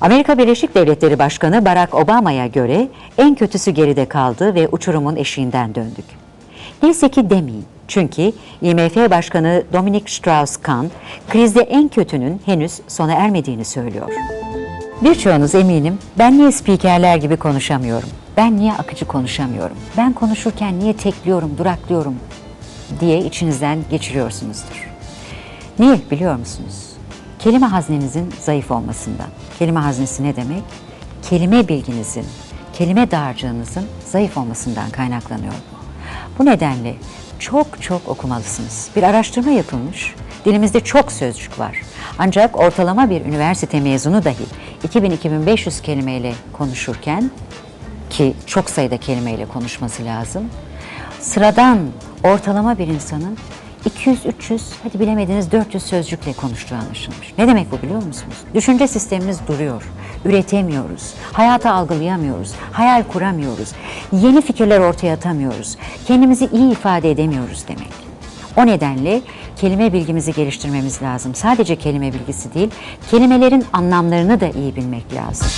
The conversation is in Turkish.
Amerika Birleşik Devletleri Başkanı Barack Obama'ya göre en kötüsü geride kaldı ve uçurumun eşiğinden döndük. Neyse ki demeyin. Çünkü IMF Başkanı Dominic Strauss-Kahn krizde en kötünün henüz sona ermediğini söylüyor. Birçoğunuz eminim ben niye spikerler gibi konuşamıyorum? Ben niye akıcı konuşamıyorum? Ben konuşurken niye tekliyorum, duraklıyorum diye içinizden geçiriyorsunuzdur. Niye biliyor musunuz? Kelime haznenizin zayıf olmasından. Kelime haznesi ne demek? Kelime bilginizin, kelime dağarcığınızın zayıf olmasından kaynaklanıyor bu. Nedenle çok çok okumalısınız. Bir araştırma yapılmış. Dilimizde çok sözcük var. Ancak ortalama bir üniversite mezunu dahi 2000-2500 kelimeyle konuşurken ki çok sayıda kelimeyle konuşması lazım. Sıradan ortalama bir insanın 200-300 hadi bilemediniz 400 sözcükle konuştuğu anlaşılmış. Ne demek bu biliyor musunuz? Düşünce sistemimiz duruyor. Üretemiyoruz. Hayatı algılayamıyoruz. Hayal kuramıyoruz. Yeni fikirler ortaya atamıyoruz. Kendimizi iyi ifade edemiyoruz demek. O nedenle kelime bilgimizi geliştirmemiz lazım. Sadece kelime bilgisi değil, kelimelerin anlamlarını da iyi bilmek lazım.